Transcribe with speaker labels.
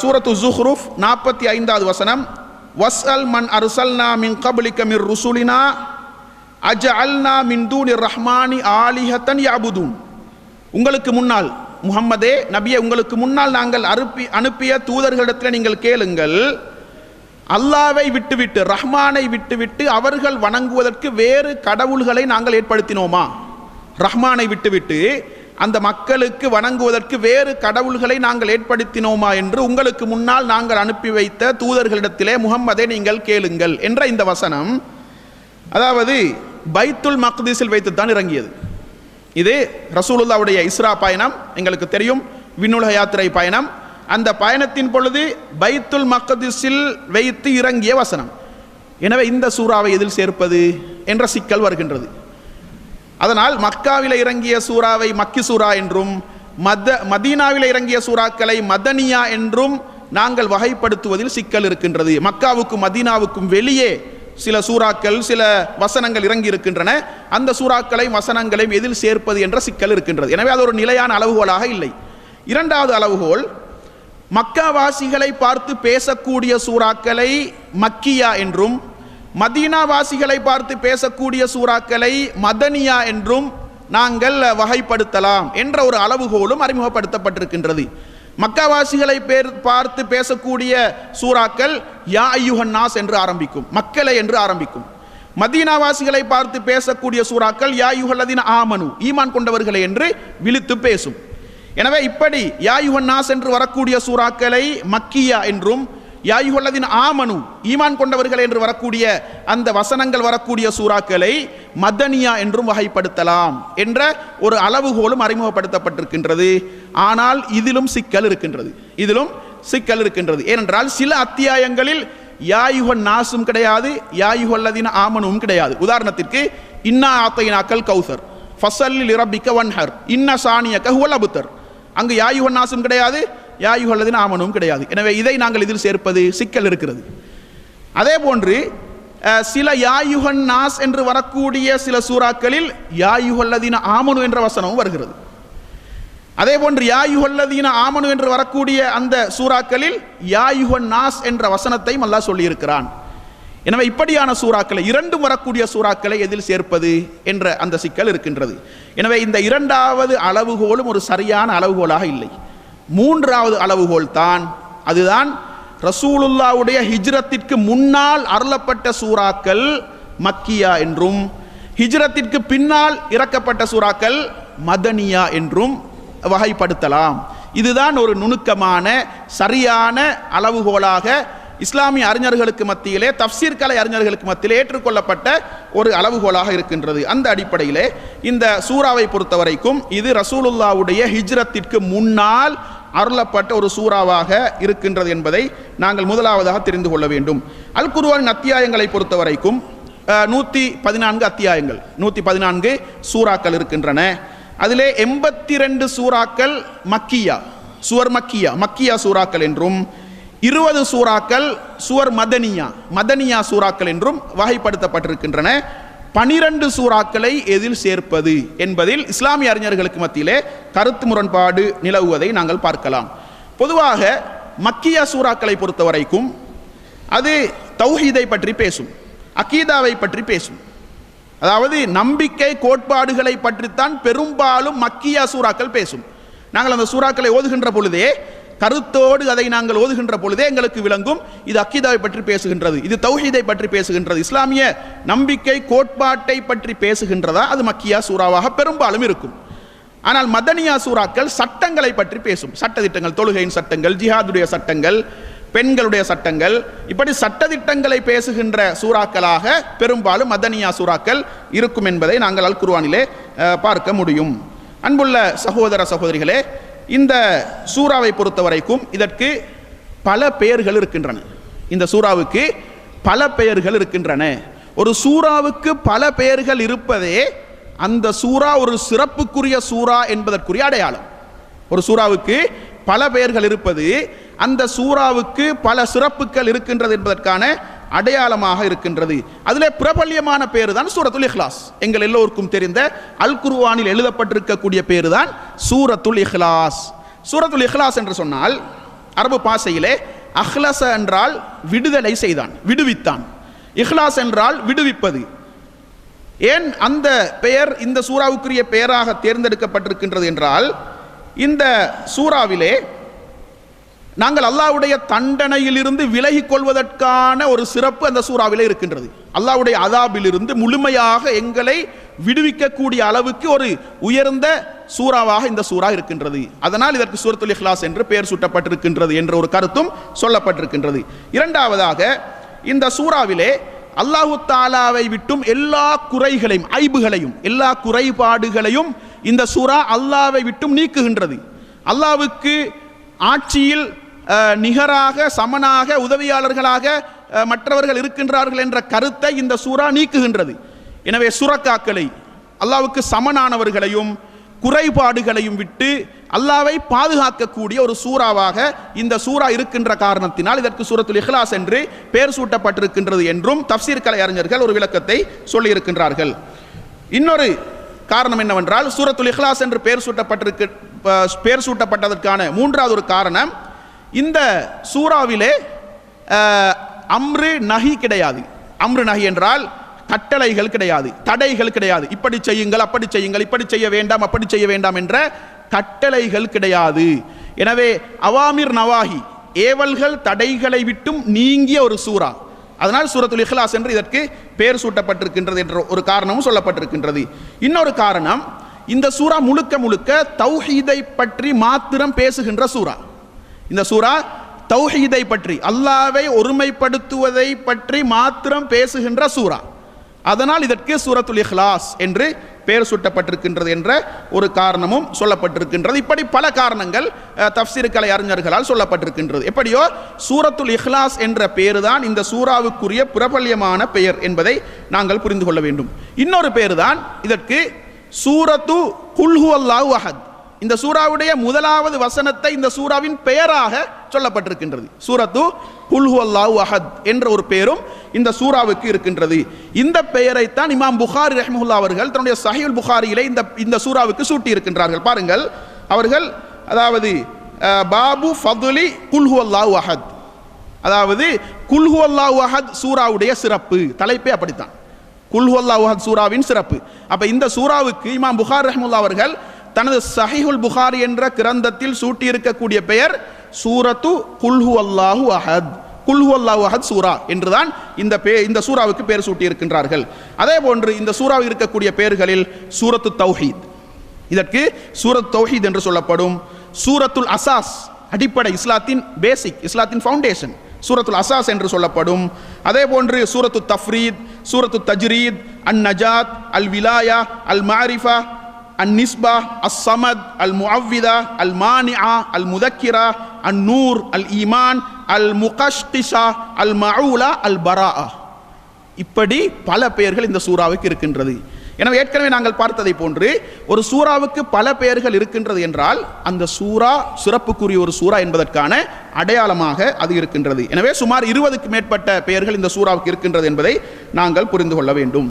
Speaker 1: சூரத்து ஜுஹ்ருஃப் நாற்பத்தி ஐந்தாவது வசனம். வஸ்அல் மன் அர்சல்னா மின் கபலிக்க மிர் ருசுலினா அஜஅல்னா மின் தூனி ரஹ்மானி ஆலிஹத்தன் யாபுதூன் உங்களுக்கு முன்னால் முகம்மதே நபியை உங்களுக்கு முன்னால் நாங்கள் அனுப்பி அனுப்பிய தூதர்களிடத்தில் நீங்கள் கேளுங்கள். அல்லாவை விட்டுவிட்டு ரஹ்மானை விட்டுவிட்டு அவர்கள் வணங்குவதற்கு வேறு கடவுள்களை நாங்கள் ஏற்படுத்தினோமா? ரஹ்மானை விட்டுவிட்டு அந்த மக்களுக்கு வணங்குவதற்கு வேறு கடவுள்களை நாங்கள் ஏற்படுத்தினோமா என்று உங்களுக்கு முன்னால் நாங்கள் அனுப்பி வைத்த தூதர்களிடத்திலே முகம்மதே நீங்கள் கேளுங்கள் என்ற இந்த வசனம் அதாவது பைத்துல் மக்தீஸில் வைத்து தான் இறங்கியது. இது ரசூலுல்லாவுடைய இஸ்ரா பயணம் எங்களுக்கு தெரியும் விண்ணுலக யாத்திரை பயணம். அந்த பயணத்தின் பொழுது பைத்துல் மக்தீஸில் வைத்து இறங்கிய வசனம். எனவே இந்த சூறாவை எதில் சேர்ப்பது என்ற சிக்கல் வருகின்றது. அதனால் மக்காவில் இறங்கிய சூறாவை மக்கி சூறா என்றும் மத மதீனாவில் இறங்கிய சூறாக்களை மதனியா என்றும் நாங்கள் வகைப்படுத்துவதில் சிக்கல் இருக்கின்றது. மக்காவுக்கும் மதீனாவுக்கும் வெளியே சில சூறாக்கள் சில வசனங்கள் இறங்கி இருக்கின்றன அந்த சூறாக்களை வசனங்களையும் எதில் சேர்ப்பது என்ற சிக்கல் இருக்கின்றது. எனவே அது ஒரு நிலையான அளவுகோலாக இல்லை. இரண்டாவது அளவுகோல் மக்காவாசிகளை பார்த்து பேசக்கூடிய சூறாக்களை மக்கியா என்றும் மதீனாவாசிகளை பார்த்து பேசக்கூடிய சூறாக்களை மதனியா என்றும் நாங்கள் வகைப்படுத்தலாம் என்ற ஒரு அளவுகோலும் அறிமுகப்படுத்தப்பட்டிருக்கின்றது. மக்காவாசிகளை பேர் பார்த்து பேசக்கூடிய சூறாக்கள் யா ஐயுஹன்னாஸ் என்று ஆரம்பிக்கும் மக்களை என்று ஆரம்பிக்கும். மதீனாவாசிகளை பார்த்து பேசக்கூடிய சூறாக்கள் யா யுகல்லதின் ஆமனு ஈமான் கொண்டவர்களே என்று விழித்து பேசும். எனவே இப்படி யா யுஹன்னாஸ் என்று வரக்கூடிய சூறாக்களை மக்கியா என்றும் யாயுகல்லதின் ஆமனு ஈமான் கொண்டவர்கள் என்று வரக்கூடிய அந்த வசனங்கள் வரக்கூடிய சூறாக்களை மதனியா என்றும் வகைப்படுத்தலாம் என்ற ஒரு அளவுகோலும் அறிமுகப்படுத்தப்பட்டிருக்கின்றது. ஆனால் இதிலும் சிக்கல் இருக்கின்றது. இதிலும் சிக்கல் இருக்கின்றது. ஏனென்றால் சில அத்தியாயங்களில் யாயுகன் நாசும் கிடையாது யாயுகொல்லதின் ஆமனும் கிடையாது. உதாரணத்திற்கு இன்னா ஆத்தையினாக்கள் கௌசர் ஃபசல்லில் இரப்பிக்க வன்ஹர் இன்ன சாணியக்க ஹுவல் அபுத்தர். அங்கு யாயுகன் நாசும் கிடையாது யாயுகல்லதின் ஆமனும் கிடையாது. எனவே இதை நாங்கள் இதில் சேர்ப்பது சிக்கல் இருக்கிறது. அதே போன்று சில யாயுகன் நாஸ் என்று வரக்கூடிய சில சூறாக்களில் யாயுகல்லதீன ஆமனு என்ற வசனமும் வருகிறது. அதே போன்று யாயுகல்லதீன ஆமனு என்று வரக்கூடிய அந்த சூறாக்களில் யாயுகன் நாஸ் என்ற வசனத்தையும் அல்லாஹ் சொல்லியிருக்கிறான். எனவே இப்படியான சூறாக்களை இரண்டும் வரக்கூடிய சூறாக்களை எதில் சேர்ப்பது என்ற அந்த சிக்கல் இருக்கின்றது. எனவே இந்த இரண்டாவது அளவுகோலும் ஒரு சரியான அளவுகோலாக இல்லை. மூன்றாவது அளவுகோல் தான் அதுதான் ரசூலுல்லாவுடைய ஹிஜ்ரத்திற்கு முன்னால் அருளப்பட்ட சூறாக்கள் மக்கியா என்றும் ஹிஜ்ரத்திற்கு பின்னால் இறக்கப்பட்ட சூறாக்கள் மதனியா என்றும் வகைப்படுத்தலாம். இதுதான் ஒரு நுணுக்கமான சரியான அளவுகோலாக இஸ்லாமிய அறிஞர்களுக்கு மத்தியிலே தப்சீர் கலை அறிஞர்களுக்கு மத்தியிலே ஏற்றுக்கொள்ளப்பட்ட ஒரு அளவுகோலாக இருக்கின்றது. அந்த அடிப்படையிலே இந்த சூறாவை பொறுத்தவரைக்கும் இது ரசூலுல்லாவுடைய ஹிஜ்ரத்திற்கு முன்னால் அருளப்பட்ட ஒரு சூறாவாக இருக்கின்றது என்பதை நாங்கள் முதலாவதாக தெரிந்து கொள்ள வேண்டும். அல் குருவானின் அத்தியாயங்களை பொறுத்தவரைக்கும் நூற்றி பதினான்கு அத்தியாயங்கள் நூற்றி பதினான்கு சூறாக்கள் இருக்கின்றன. அதிலே எண்பத்தி ரெண்டு சூறாக்கள் மக்கியா சுவர் மக்கியா மக்கியா சூறாக்கள் என்றும் இருபது சூறாக்கள் சுவர் மதனியா மதனியா சூறாக்கள் என்றும் வகைப்படுத்தப்பட்டிருக்கின்றன. பனிரெண்டு சூறாக்களை எதில் சேர்ப்பது என்பதில் இஸ்லாமிய அறிஞர்களுக்கு மத்தியிலே கருத்து முரண்பாடு நிலவுவதை நாங்கள் பார்க்கலாம். பொதுவாக மக்கியா சூறாக்களை பொறுத்தவரைக்கும் அது தௌஹீதை பற்றி பேசும் அகீதாவை பற்றி பேசும். அதாவது நம்பிக்கை கோட்பாடுகளை பற்றித்தான் பெரும்பாலும் மக்கியா சூறாக்கள் பேசும். நாங்கள் அந்த சூறாக்களை ஓதுகின்ற பொழுதே கருத்தோடு அதை நாங்கள் ஓதுகின்ற பொழுதே எங்களுக்கு விளங்கும். இது அக்கீதாவை பற்றி பேசுகின்றது. இது தௌஹீதை பற்றி பேசுகின்றது. இஸ்லாமிய நம்பிக்கை கோட்பாட்டை பற்றி பேசுகின்றதா? அது மக்கியா சூறாவாக பெரும்பாலும் இருக்கும். ஆனால் மதனியா சூறாக்கள் சட்டங்களை பற்றி பேசும். சட்டத்திட்டங்கள் தொழுகையின் சட்டங்கள் ஜிஹாதுடைய சட்டங்கள் பெண்களுடைய சட்டங்கள். இப்படி சட்டத்திட்டங்களை பேசுகின்ற சூறாக்களாக பெரும்பாலும் மதனியா சூறாக்கள் இருக்கும் என்பதை நாங்கள் அல் குர்ஆனிலே பார்க்க முடியும். அன்புள்ள சகோதர சகோதரிகளே இந்த சூறாவை பொறுத்த வரைக்கும் இதற்கு பல பெயர்கள் இருக்கின்றன. இந்த சூறாவுக்கு பல பெயர்கள் இருக்கின்றன. ஒரு சூறாவுக்கு பல பெயர்கள் இருப்பதே அந்த சூறா ஒரு சிறப்புக்குரிய சூறா என்பதற்குரிய அடையாளம். ஒரு சூறாவுக்கு பல பெயர்கள் இருப்பது அந்த சூறாவுக்கு பல சிறப்புகள் இருக்கின்றது என்பதற்கான அடையாளமாக இருக்கின்றது. அதிலே பிரபல்யமான பேரு தான் சூரத்துல் இஹ்லாஸ். எங்கள் எல்லோருக்கும் தெரிந்த அல் குருவானில் எழுதப்பட்டிருக்கக்கூடிய பேரு தான் சூரத்துல் இஹ்லாஸ். சூரத்துல் இஹ்லாஸ் என்று சொன்னால் அரபு பாசையிலே அஹ்லச என்றால் விடுதலை செய்தான் விடுவித்தான். இஹ்லாஸ் என்றால் விடுவிப்பது. ஏன் அந்த பெயர் இந்த சூறாவுக்குரிய பெயராக தேர்ந்தெடுக்கப்பட்டிருக்கின்றது என்றால் இந்த சூறாவிலே நாங்கள் அல்லாஹ்வுடைய தண்டனையிலிருந்து விலகிக் கொள்வதற்கான ஒரு சிறப்பு அந்த சூறாவிலே இருக்கின்றது. அல்லாவுடைய அதாபிலிருந்து முழுமையாக எங்களை விடுவிக்கக்கூடிய அளவுக்கு ஒரு உயர்ந்த சூறாவாக இந்த சூறா இருக்கின்றது. அதனால் இதற்கு சூரத்துல் இஹ்லாஸ் என்று பெயர் சூட்டப்பட்டிருக்கின்றது என்ற ஒரு கருத்தும் சொல்லப்பட்டிருக்கின்றது. இரண்டாவதாக இந்த சூறாவிலே அல்லாஹு தாலாவை விட்டும் எல்லா குறைகளையும் ஐபுகளையும் எல்லா குறைபாடுகளையும் இந்த சூறா அல்லாவை விட்டும் நீக்குகின்றது. அல்லாவுக்கு ஆட்சியில் நிகராக சமனாக உதவியாளர்களாக மற்றவர்கள் இருக்கின்றார்கள் என்ற கருத்தை இந்த சூறா நீக்குகின்றது. எனவே சுரக்காக்களை அல்லாவுக்கு சமனானவர்களையும் குறைபாடுகளையும் விட்டு அல்லாவை பாதுகாக்கக்கூடிய ஒரு சூறாவாக இந்த சூறா இருக்கின்ற காரணத்தினால் இதற்கு சூரத்துல் இஹ்லாஸ் என்று பெயர் சூட்டப்பட்டிருக்கின்றது என்றும் தப்சீர் கலை அறிஞர்கள் ஒரு விளக்கத்தை சொல்லியிருக்கின்றார்கள். இன்னொரு காரணம் என்னவென்றால் சூரத்துல் இஹ்லாஸ் என்று பெயர் சூட்டப்பட்டிருக்கு பெயர் சூட்டப்பட்டதற்கான மூன்றாவது ஒரு காரணம் இந்த சூறாவிலே அம்ரு நஹி கிடையாது. அம்ரு நஹி என்றால் கட்டளைகள் கிடையாது தடைகள் கிடையாது. இப்படி செய்யுங்கள் அப்படி செய்யுங்கள் இப்படி செய்ய வேண்டாம் அப்படி செய்ய வேண்டாம் என்ற கட்டளைகள் கிடையாது. எனவே அவாமிர் நவாஹி ஏவல்கள் தடைகளை விட்டும் நீங்கிய ஒரு சூறா. அதனால் சூரத்துல் இஹ்லாஸ் என்று இதற்கு பெயர் சூட்டப்பட்டிருக்கின்றது என்ற ஒரு காரணமும் சொல்லப்பட்டிருக்கின்றது. இன்னொரு காரணம் இந்த சூறா முழுக்க முழுக்க தௌஹீதை பற்றி மாத்திரம் பேசுகின்ற சூறா. இந்த சூறா தௌஹீதை பற்றி அல்லாவை ஒருமைப்படுத்துவதை பற்றி மாத்திரம் பேசுகின்ற சூரா அதனால் இதற்கு சூரத்துல் இஹ்லாஸ் என்று பெயர் சூட்டப்பட்டிருக்கின்றது என்ற ஒரு காரணமும் சொல்லப்பட்டிருக்கின்றது. இப்படி பல காரணங்கள் தப்சீர்கலை தஃப்சீர் கலை அறிஞர்களால் சொல்லப்பட்டிருக்கின்றது. எப்படியோ சூரத்துல் இஹ்லாஸ் என்ற பெயர் தான் இந்த சூறாவுக்குரிய பிரபல்யமான பெயர் என்பதை நாங்கள் புரிந்து கொள்ள வேண்டும். இன்னொரு பெயர் தான் இதற்கு சூரத்து குல்ஹு அல்லாஹ் அஹத். இந்த சூறாவுடைய முதலாவது வசனத்தை இந்த சூறாவின் பெயராக சொல்லப்பட்டிருக்கின்றது. சூரத்து குல்ஹு அல்லாஹ் அஹத் என்ற ஒரு பெயரும் இந்த சூறாவுக்கு இருக்கின்றது. இந்த பெயரைத்தான் இமாம் புகாரி ரஹ்முல்லா அவர்கள் தன்னுடைய சஹீல் புகாரியிலே இந்த இந்த சூறாவுக்கு சூட்டி இருக்கின்றார்கள் பாருங்கள் அவர்கள் அதாவது பாபு ஃபதுலி குல்ஹு அல்லாஹ் அஹத் அதாவது குல்ஹு அல்லாஹ் அஹத் சூறாவுடைய சிறப்பு. தலைப்பே அப்படித்தான். குல்ஹு அல்லாஹ் அஹத் சூறாவின் சிறப்பு. அப்போ இந்த சூறாவுக்கு இமாம் புகார் ரஹ்முல்லா அவர்கள் தனது சஹிஹுல் புகாரி என்ற கிரந்தத்தில் சூட்டியிருக்கக்கூடிய பெயர் சூரத்து குல்ஹு அல்லாஹு அஹத். குல்ஹு அல்லாஹு அஹத் சூரா என்றுதான் இந்த பே இந்த சூறாவுக்கு பெயர் சூட்டியிருக்கின்றார்கள். அதே போன்று இந்த சூறாவில் இருக்கக்கூடிய பெயர்களில் சூரத்து தௌஹீத். இதற்கு சூரத் தௌஹீத் என்று சொல்லப்படும். சூரத்துல் அசாஸ் அடிப்படை இஸ்லாத்தின் பேசிக் இஸ்லாத்தின் ஃபவுண்டேஷன் சூரத்துல் அசாஸ் என்று சொல்லப்படும். அதே போன்று சூரத்து தஃப்ரீத் சூரத்து தஜ்ரீத் அன் நஜாத் அல் விலாயா அல் மாரிஃபா அன் நிஸ்பா அஸ் சமத் அல் முஅவ்விதா அல் மானிஆ அல் முதக்கிரா அன் நூர் அல் ஈமான் அல் முகஷ்கிஷா அல் மவுலா அல் பரா இப்படி பல பெயர்கள் இந்த சூறாவுக்கு இருக்கின்றது. எனவே ஏற்கனவே நாங்கள் பார்த்ததை போன்று ஒரு சூறாவுக்கு பல பெயர்கள் இருக்கின்றது என்றால் அந்த சூறா சிறப்புக்குரிய ஒரு சூறா என்பதற்கான அடையாளமாக அது இருக்கின்றது. எனவே சுமார் இருபதுக்கு மேற்பட்ட பெயர்கள் இந்த சூறாவுக்கு இருக்கின்றது என்பதை நாங்கள் புரிந்து கொள்ள வேண்டும்.